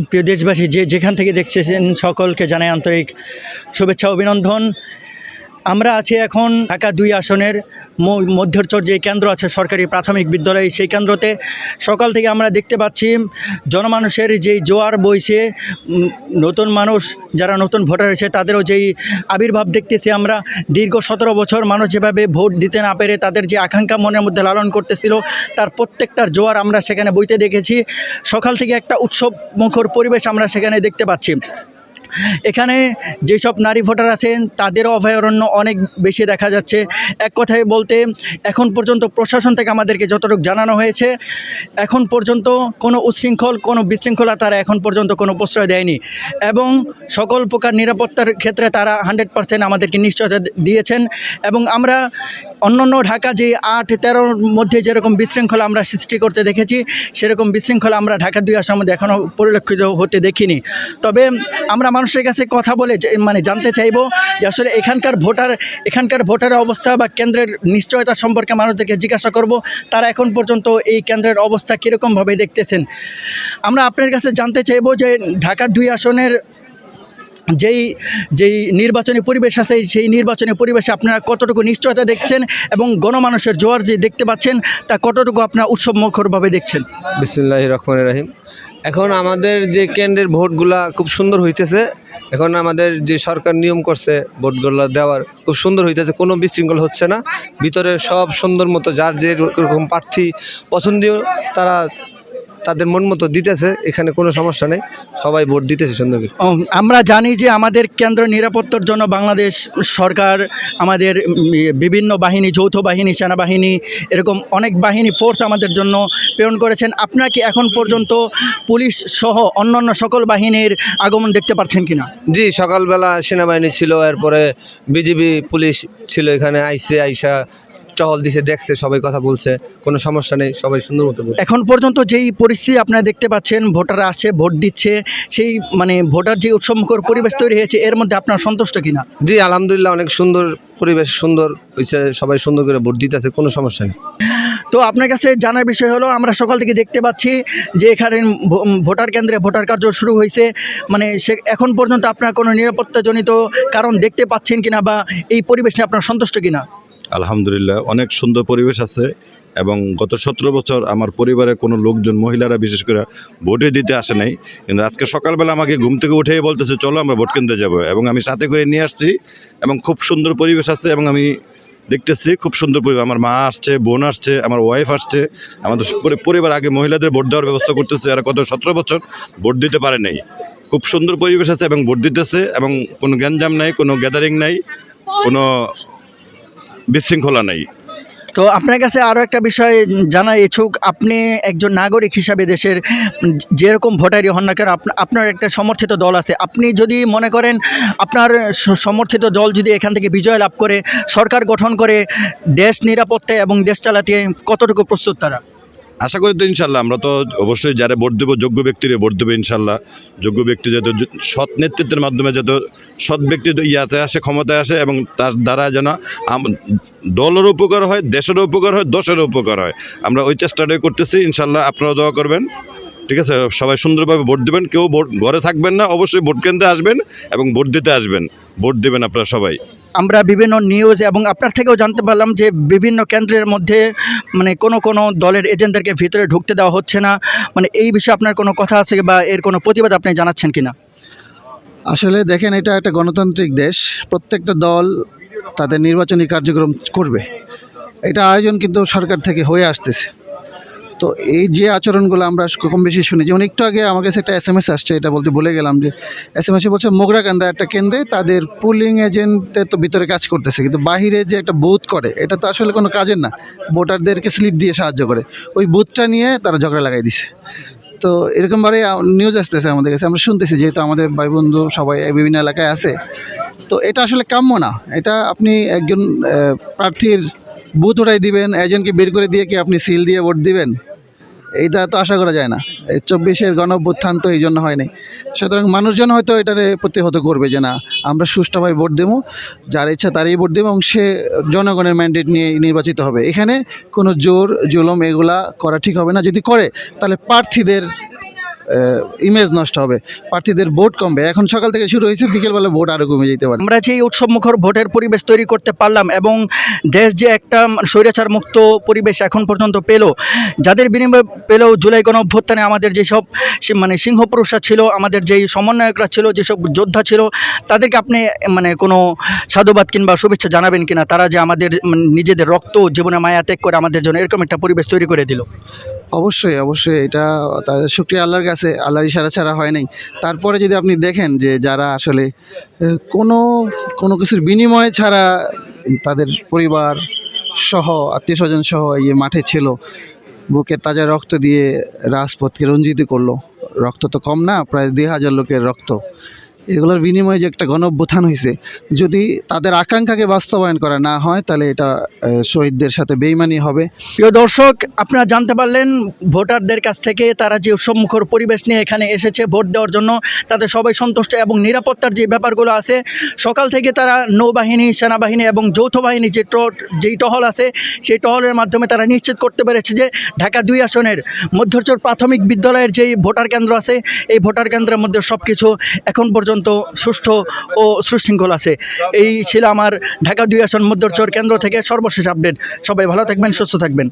প্রিয় দেশবাসী যে যেখান থেকে দেখছেন সকলকে জানাই আন্তরিক শুভেচ্ছা অভিনন্দন। আমরা আছি এখন ঢাকা দুই আসনের মধ্যচর যে কেন্দ্র আছে সরকারি প্রাথমিক বিদ্যালয়, সেই কেন্দ্রতে। সকাল থেকে আমরা দেখতে পাচ্ছি, জনমানুষের যেই জোয়ার বইছে নতুন মানুষ যারা নতুন ভোটার হয়েছে, তাদেরও যেই আবির্ভাব দেখতেছি আমরা, দীর্ঘ সতেরো বছর মানুষ যেভাবে ভোট দিতে না পেরে তাদের যে আকাঙ্ক্ষা মনের মধ্যে লালন করতেছিল, তার প্রত্যেকটার জোয়ার আমরা সেখানে বইতে দেখেছি। সকাল থেকে একটা উৎসব মুখর পরিবেশ আমরা সেখানে দেখতে পাচ্ছি। এখানে যেসব নারী ভোটার আছেন, তাদেরও অভয়ারণ্য অনেক বেশি দেখা যাচ্ছে। এক কথায় বলতে, এখন পর্যন্ত প্রশাসন থেকে আমাদেরকে যতটুকু জানানো হয়েছে, এখন পর্যন্ত কোনো উচ্ছৃঙ্খল কোনো বিশৃঙ্খলা তারা এখন পর্যন্ত কোনো প্রশ্রয় দেয়নি। এবং সকল প্রকার নিরাপত্তার ক্ষেত্রে তারা হান্ড্রেড পার্সেন্ট আমাদেরকে নিশ্চয়তা দিয়েছেন। এবং আমরা অন্যান্য ঢাকা যে আট, তেরোর মধ্যে যেরকম বিশৃঙ্খলা আমরা সৃষ্টি করতে দেখেছি, সেরকম বিশৃঙ্খলা আমরা ঢাকা দুই আসার মধ্যে এখনও পরিলক্ষিত হতে দেখিনি। তবে আমরা মানুষের কাছে কথা বলে মানে জানতে চাইব যে আসলে এখানকার ভোটার, এখানকার ভোটারের অবস্থা বা কেন্দ্রের নিশ্চয়তা সম্পর্কে মানুষদেরকে জিজ্ঞাসা করব, তারা এখন পর্যন্ত এই কেন্দ্রের অবস্থা কীরকমভাবে দেখতেছেন? আমরা আপনার কাছে জানতে চাইব যে ঢাকা দুই আসনের যেই যেই নির্বাচনী পরিবেশ আছে, সেই নির্বাচনী পরিবেশে আপনারা কতটুকু নিশ্চয়তা দেখছেন এবং গণমানুষের জোয়ার যে দেখতে পাচ্ছেন, তা কতটুকু আপনারা উৎসবমুখরভাবে দেখছেন? বিসমুল্লাহ রহমান রাহিম। এখন আমাদের যে কেন্দ্রের ভোটগুলা খুব সুন্দর হইতেছে। এখন আমাদের যে সরকার নিয়ম করছে ভোটগুলো দেওয়ার, খুব সুন্দর হইতেছে, কোনো বিশৃঙ্খল হচ্ছে না। ভিতরে সব সুন্দর মতো যার যে রকম প্রার্থী পছন্দীয়, তারা তাদের মন মতো দিতেছে এখানে কোনো সমস্যা নেই। সবাই ভোট দিতেছে সুন্দর করে উম, আমরা জানি যে আমাদের কেন্দ্র নিরাপত্তার জন্য বাংলাদেশ সরকার আমাদের বিভিন্ন বাহিনী যৌথ বাহিনী সেনাবাহিনী এরকম অনেক বাহিনী ফোর্স আমাদের জন্য প্রেরণ করেছেন। আপনারা কি এখন পর্যন্ত পুলিশ সহ অন্যান্য সকল বাহিনীর আগমন দেখতে পাচ্ছেন কিনা? জি সকালবেলা সেনাবাহিনী ছিল এরপরে বিজিবি পুলিশ ছিল এখানে আইসে আইসা টহল দিছে দেখছে সবাই কথা বলছে কোনো সমস্যা নেই সবাই সুন্দর মতো এখন পর্যন্ত যেই পরিস্থিতি আপনারা দেখতে পাচ্ছেন ভোটাররা আসছে ভোট দিচ্ছে সেই মানে ভোটার যে উৎসমুখর পরিবেশ তৈরি হয়েছে এর মধ্যে আপনার সন্তুষ্ট কিনা? জি আলহামদুলিল্লাহ অনেক সুন্দর পরিবেশ সুন্দর হয়েছে সবাই সুন্দর করে ভোট দিতেছে কোনো সমস্যা নেই। তো আপনার কাছে জানার বিষয় হলো আমরা সকাল থেকে দেখতে পাচ্ছি যে এখানে ভোটার কেন্দ্রে ভোটার কার্য শুরু হয়েছে মানে সে এখন পর্যন্ত আপনার কোনো নিরাপত্তাজনিত কারণ দেখতে পাচ্ছেন কিনা বা এই পরিবেশ নিয়ে আপনার সন্তুষ্ট কিনা? আলহামদুলিল্লাহ, অনেক সুন্দর পরিবেশ আছে এবং গত সতেরো বছর আমার পরিবারের কোনো লোকজন, মহিলারা বিশেষ করে ভোটে দিতে আসে নাই। কিন্তু আজকে সকালবেলা আমাকে ঘুম থেকে উঠেই বলতেছে, চলো আমরা ভোট কেন্দ্রে যাব। এবং আমি সাথে করে নিয়ে আসছি এবং খুব সুন্দর পরিবেশ আছে এবং আমি দেখতেছি খুব সুন্দর পরিবেশ। আমার মা আসছে, বোন আসছে, আমার ওয়াইফ আসছে। আমাদের পরিবার আগে মহিলাদের ভোট দেওয়ার ব্যবস্থা করতেছে। আর গত সতেরো বছর ভোট দিতে পারে নাই। খুব সুন্দর পরিবেশ আছে এবং ভোট দিতেছে এবং কোনো গ্যাঞ্জাম নাই, কোনো গ্যাদারিং নাই, কোনো বিশৃঙ্খলা নেই। তো আপনার কাছে আরও একটা বিষয় জানার ইচ্ছুক, আপনি একজন নাগরিক হিসাবে দেশের যেরকম ভোটারই হন না কেন আপনার একটা সমর্থিত দল আছে। আপনি যদি মনে করেন আপনার সমর্থিত দল যদি এখান থেকে বিজয় লাভ করে, সরকার গঠন করে দেশ নিরাপত্তা এবং দেশ চালাতে কতটুকু প্রস্তুত তারা? আশা করি তো ইনশাল্লাহ, আমরা তো অবশ্যই যারা ভোট দেবো, যোগ্য ব্যক্তিরে ভোট দেবো ইনশাল্লাহ। যোগ্য ব্যক্তি যাতে সৎ নেতৃত্বের মাধ্যমে যাতে সৎ ব্যক্তি ইয়াতে আসে, ক্ষমতায় আসে এবং তার দ্বারা যেন দলেরও দলের উপকার হয় দেশের উপকার হয় দশের উপকার হয়। আমরা ওই চেষ্টাটাই করতেছি, ইনশাল্লাহ আপনারাও দোয়া করবেন। ঠিক আছে সবাই সুন্দরভাবে ভোট দেবেন কেউ ভোট ঘরে থাকবেন না অবশ্যই ভোট কেন্দ্রে আসবেন এবং ভোট দিতে আসবেন ভোট দেবেন আপনারা সবাই। আমরা বিভিন্ন নিউজ এবং আপনার থেকেও জানতে পারলাম যে বিভিন্ন কেন্দ্রের মধ্যে মানে কোনো কোনো দলের এজেন্টদেরকে ভিতরে ঢুকতে দেওয়া হচ্ছে না মানে এই বিষয়ে আপনার কোনো কথা আছে বা এর কোনো প্রতিবাদ আপনি জানাচ্ছেন কিনা? আসলে দেখেন এটা একটা গণতান্ত্রিক দেশ প্রত্যেকটা দল তাদের নির্বাচনী কার্যক্রম করবে। এটা আয়োজন কিন্তু সরকার থেকে হয়ে আসতেছে। তো এই যে আচরণগুলো আমরা কম বেশি শুনি, যেমন একটু আগে আমার কাছে একটা এস এম এস আসছে, এটা বলতে ভুলে গেলাম যে এস এম এসে বলছে মোগরাকান্দা একটা কেন্দ্রে তাদের পুলিং এজেন্টে তো ভিতরে কাজ করতেছে, কিন্তু বাহিরে যে একটা বুথ করে, এটা তো আসলে কোনো কাজের না। ভোটারদেরকে স্লিপ দিয়ে সাহায্য করে। ওই বুথটা নিয়ে তারা ঝগড়া লাগাই দিছে। তো এরকমভাবে নিউজ আসতেছে আমাদের কাছে, আমরা শুনতেছি যেহেতু আমাদের ভাই বন্ধু সবাই বিভিন্ন এলাকায় আছে। তো এটা আসলে কাম্য না। এটা আপনি একজন প্রার্থীর বুথ ওঠাই দিবেন এজেন্টকে বের করে দিয়ে কি আপনি সিল দিয়ে ভোট দিবেন? এইটা তো আশা করা যায় না। এই চব্বিশের গণ অভ্যুত্থান তো এই জন্য হয়নি সুতরাং মানুষজন হয়তো এটারে প্রতিহত করবে যে না, আমরা সুষ্ঠুভাবে ভোট দেবো, যার ইচ্ছা তারই ভোট দেবো এবং সে জনগণের ম্যান্ডেট নিয়ে নির্বাচিত হবে। এখানে কোনো জোর, জুলম এগুলা করা ঠিক হবে না। যদি করে, তাহলে প্রার্থীদের ইমেজ নষ্ট হবে। প্রার্থীদের ভোট কমবে। এখন সকাল থেকে শুরু হয়েছে বিকেলবেলা ভোট আরও কমে যেতে পারে। আমরা যে এই উৎসবমুখর ভোটের পরিবেশ তৈরি করতে পারলাম এবং দেশ যে একটা স্বৈরাচার মুক্ত পরিবেশ এখন পর্যন্ত পেল যাদের বিনিময়ে পেলেও জুলাই গণ অভ্যুত্থানে আমাদের যেসব মানে সিংহপুরুষরা ছিল আমাদের যেই সমন্বয়করা ছিল যেসব যোদ্ধা ছিল তাদেরকে আপনি মানে কোনো সাধুবাদ কিংবা শুভেচ্ছা জানাবেন কিনা? তারা যে আমাদের মানে, নিজেদের রক্ত জীবনে মায়া ত্যাগ করে আমাদের জন্য এরকম একটা পরিবেশ তৈরি করে দিল। অবশ্যই অবশ্যই। এটা তাদের শুক্রিয়া আল্লাহর কাছে। আল্লাহর ইশারা ছাড়া হয় নাই। তারপরে যদি আপনি দেখেন যে যারা আসলে কোনো কোনো কিছুর বিনিময় ছাড়া তাদের পরিবার সহ আত্মীয় স্বজন সহ এই মাঠে ছিল, বুকের তাজা রক্ত দিয়ে রাজপথকে রঞ্জিত করল। রক্ত তো কম না, প্রায় দুই হাজার লোকের রক্ত। এগুলোর বিনিময়ে যে একটা গণ অভ্যুত্থান হয়েছে যদি তাদের আকাঙ্ক্ষাকে বাস্তবায়ন করা না হয়, তাহলে এটা শহীদদের সাথে বেইমানি হবে। প্রিয় দর্শক, আপনারা জানতে পারলেন, ভোটারদের কাছ থেকে তারা যে উৎসবমুখর পরিবেশ নিয়ে এখানে এসেছে ভোট দেওয়ার জন্য তাদের সবাই সন্তুষ্ট এবং নিরাপত্তার যে ব্যাপারগুলো আছে, সকাল থেকে তারা নৌবাহিনী, সেনাবাহিনী এবং যৌথ বাহিনী যে যেই টহল আছে, সেই টহলের মাধ্যমে তারা নিশ্চিত করতে পেরেছে যে ঢাকা দুই আসনের মধ্যচর প্রাথমিক বিদ্যালয়ের যেই ভোটার কেন্দ্র আছে, এই ভোটার কেন্দ্রের মধ্যে সব কিছু এখন পর্যন্ত সুষ্ঠু ও সুশৃঙ্খল আছে। এই ছিল আমার ঢাকা দুই আসন মধ্যচর কেন্দ্র থেকে সর্বশেষ আপডেট সবাই ভালো থাকবেন, সুস্থ থাকবেন।